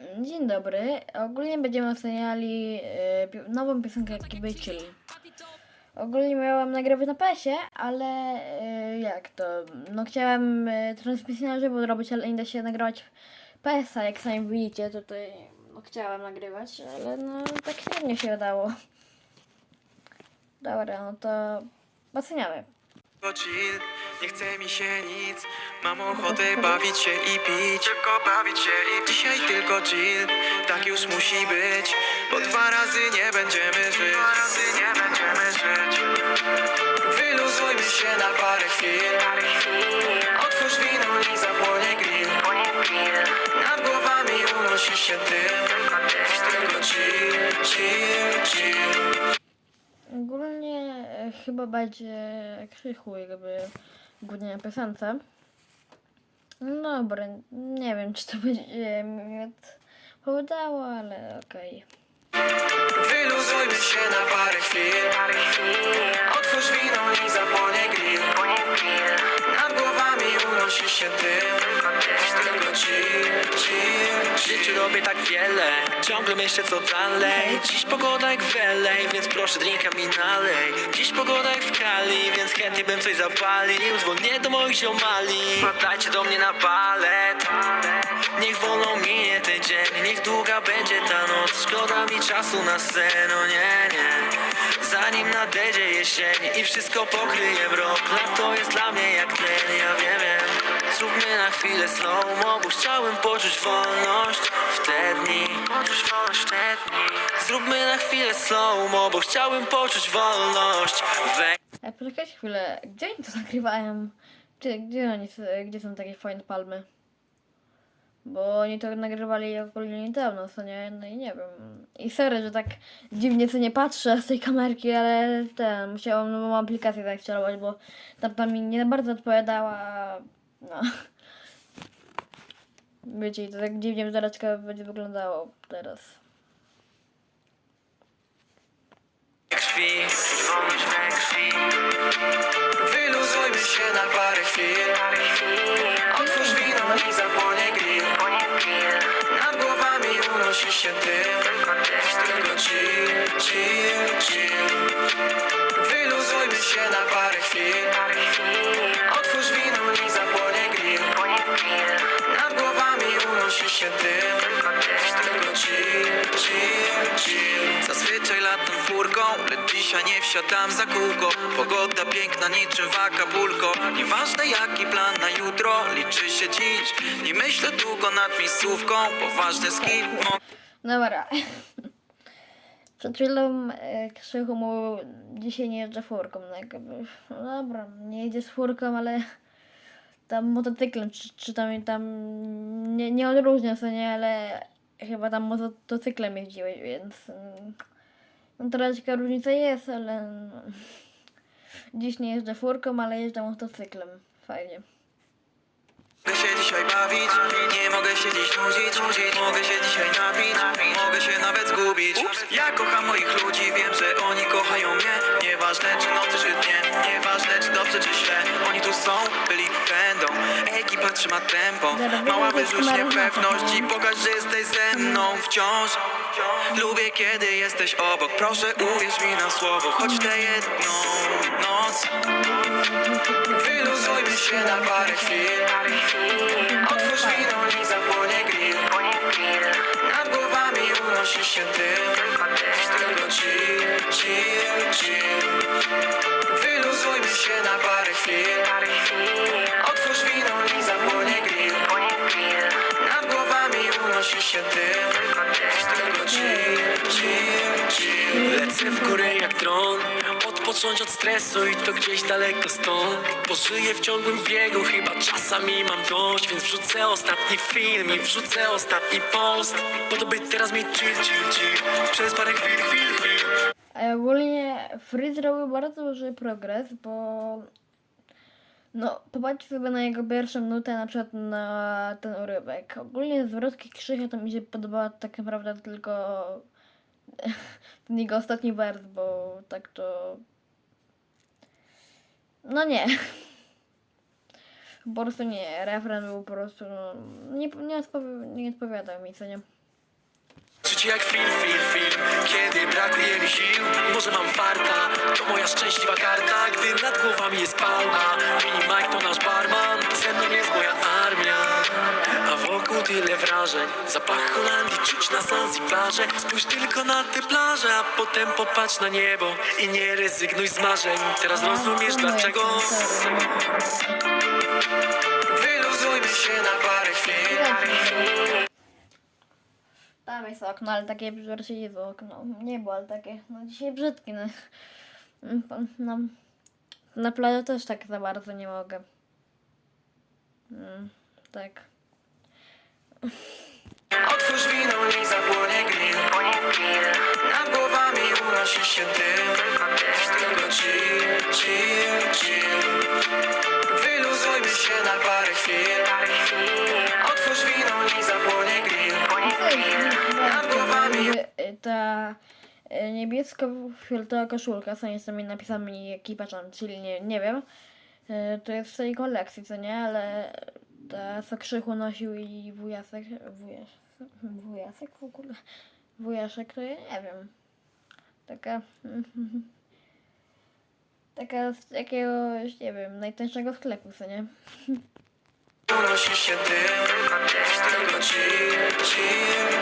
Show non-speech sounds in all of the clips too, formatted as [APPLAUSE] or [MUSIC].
Dzień dobry. Ogólnie będziemy oceniali e, nową piosenkę Kiby Chill. Ogólnie miałam nagrywać na PS-ie, ale e, jak to? No chciałem e, transmisję na żywo zrobić, ale nie da się nagrywać PS-a, jak sami widzicie, tutaj no, chciałam nagrywać, ale no tak średnio się udało. Dobra, no to oceniamy. Chill, nie chce mi się nic. Mam ochotę bawić się i pić. Tylko bawić się i Dzisiaj tylko chill, tak już musi być Bo dwa razy nie będziemy żyć. Dwa razy nie będziemy żyć. Wyluzujmy się na parę chwil. Otwórz wino i zapłonie grill. Nad głowami unosi się dym Dziś tylko chill, chill, chill chyba będzie krzychu jakby głównie na piosence. No dobra, nie wiem czy to będzie mi odpowiadało, ale okej. Wyluzujmy się na parę chwil Otwórz wino i zapłonie grill unosi się Dziś tylko chill, chill, W życiu robię tak wiele, ciągle myślę co dalej. Dziś pogoda jak w LA, więc proszę drinka mi nalej. Dziś pogoda jak w Kali, więc chętnie bym coś zapalił. Dzwonię do moich ziomali, wpadajcie do mnie na balet. Niech wolno minie ten dzień, niech długa będzie ta noc. Szkoda mi czasu na sen, no nie, nie Zanim nadejdzie jesień i wszystko pokryje mrok. Lato jest dla mnie jak tlen, ja wiem, wiem. Zróbmy na chwilę slow-mo, bo chciałem poczuć wolność w te dni. Poczuć wolność w te dni. Zróbmy na chwilę slow-mo, bo chciałem poczuć wolność we A poczekajcie chwilę, gdzie oni to [LAUGHS] nagrywają? Gdzie, gdzie oni, gdzie są takie fajne palmy? Bo oni to nagrywali ogólnie niedawno, co nie? No i nie wiem. I sorry, że tak dziwnie co nie patrzę z tej kamerki, ale ten, musiałam nową aplikację zainstalować, bo tamta mi nie bardzo odpowiadała. No. Wiecie, to tak dziwnie zaraczka będzie wyglądało teraz. Lecz dzisiaj nie wsiadam za kółko Pogoda piękna niczym w Acapulco Nieważne jaki plan na jutro, liczy się dziś Nie myślę długo nad miejscówką, kim mo- Dobra. [LAUGHS] Przed chwilą e, Krzychu mówił, dzisiaj nie jeżdżę furką. No, jakby, no dobra, nie jedzie z furką, ale tam motocyklem, czy, czy tam, tam nie, nie odróżniam sobie, nie, ale chyba tam motocyklem jeździłeś, więc no troszeczkę różnica jest, ale dziś nie jeżdżę furką, ale jeżdżę motocyklem. Fajnie. Mogę się dzisiaj bawić, nie mogę się dziś nudzić, nudzić. Mogę się dzisiaj napić, mogę się nawet zgubić. Ja kocham moich ludzi, wiem, że oni kochają mnie. Nieważne czy nocy czy dnie, nieważne czy dobrze czy źle. Oni tu są, byli, będą, ekipa trzyma tempo. Mała wyrzuć niepewność i pokaż, że jesteś ze mną wciąż Lubię kiedy jesteś obok, proszę uwierz mi na słowo. Choć tę jedną noc Wyluzujmy się na parę chwil. Otwórz wino i zapłonie grill. Nad głowami unosi się dym Dziś tylko chill, chill, chill. Wyluzujmy się na parę chwil. Otwórz wino i zapłonie grill. Nad głowami unosi się dym Lecę w górę jak dron. Odpocząć od stresu i to gdzieś daleko stąd. W ciągłym biegu, chyba czasami mam dość. Więc wrzucę ostatni film i wrzucę ostatni post. Po to by teraz mieć chill, chill, chill. Przez parę chwil, chwil, chwil. A ogólnie Free zrobił bardzo duży progres, bo no popatrzcie sobie na jego pierwszą nutę, na przykład na ten urywek. Ogólnie zwrotki Krzysia to mi się podobała tak naprawdę tylko ten jego ostatni wers, bo tak to no nie. Po prostu nie, refren był po prostu no, nie, nie, odpowi- nie odpowiadał mi, co nie. jak film, film, film Kiedy brakuje mi sił, może mam farta To moja szczęśliwa karta, gdy nad głowami jest palma tyle wrażeń Zapach Holandii czuć na Zanzibarze Spójrz tylko na te plaże, a potem popatrz na niebo I nie rezygnuj z marzeń Teraz rozumiesz dlaczego Wyluzujmy się na parę chwil Tam jest okno, ale takie brzydkie okno. Niebo, ale takie, no dzisiaj brzydkie. No. No, na plaży też tak za bardzo nie mogę. Mm, tak. Otwórz wino i zapłonie grill Nad głowami unosi się dym Tylko chill, chill, chill Wyluzujmy się na parę chwil Otwórz wino i zapłonie grill Nad głowami Y, Ta y, niebiesko-fioletowa koszulka z tymi napisami ekipa Jam, czyli nie, nie wiem. Y, To jest z tej kolekcji, co nie? Ale ta co Krzychu nosił i wujasek, wujas, wujasek w ogóle, wujaszek to ja nie wiem. Taka, [LAUGHS] taka z jakiegoś, nie wiem, najtańszego sklepu, co nie? unosi się Tylko chill,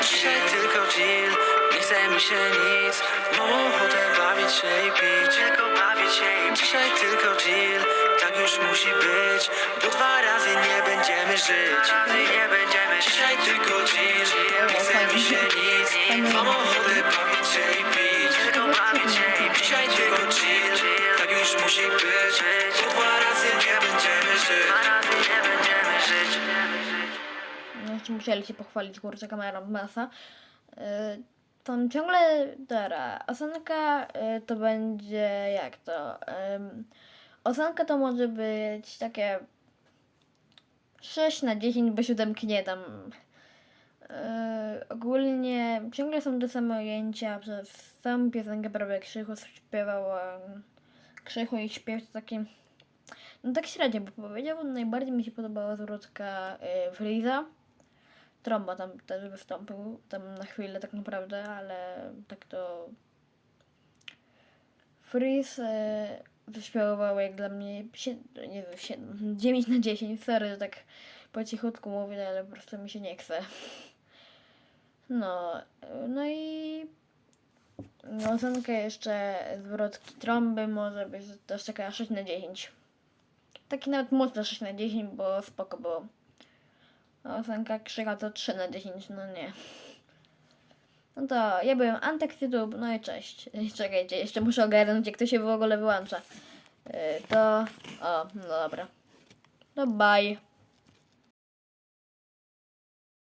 Dzisiaj tylko chill, nie chce się nic. Ochotę bawić się i pić. Tylko bawić się i Dzisiaj tylko chill, już musi być Bo dwa razy nie będziemy żyć. Nie będziemy Dzisiaj tylko chill, nie chce mi się nic Mam ochotę bawić się i pić. Tylko bawić się i pić. Dzisiaj tylko chill, tak już musi być Bo dwa razy nie będziemy żyć. Dwa nie będziemy żyć. No, musieli się pochwalić, kurczę, kamerą masa. Yy, tam ciągle, dobra, ocenka y, to będzie, jak to, ym, ocenka to może być takie 6 na 10, bo siódemki nie dam. Yy, ogólnie ciągle są te same ujęcia, przez samą piosenkę prawie Krzychu śpiewała Krzychu i śpiew to taki no tak średnio by powiedział, najbardziej mi się podobała zwrotka y, Freeza. Tromba tam też wystąpił, tam na chwilę tak naprawdę, ale tak to... Freeze y, wyśpiewał jak dla mnie, sie- nie wiem, 7, 9 na 10, sorry, że tak po cichutku mówię, ale po prostu mi się nie chce. No, no i no, ocenka jeszcze zwrotki trąby może być też taka 6 na 10. Taki nawet mocno 6 na 10, bo spoko było. A ocenka krzyka to 3 na 10, no nie. No to ja byłem Antek YouTube, no i cześć. [LAUGHS] Czekajcie, jeszcze muszę ogarnąć jak to się w ogóle wyłącza. Yy, To... O, no dobra. No bye.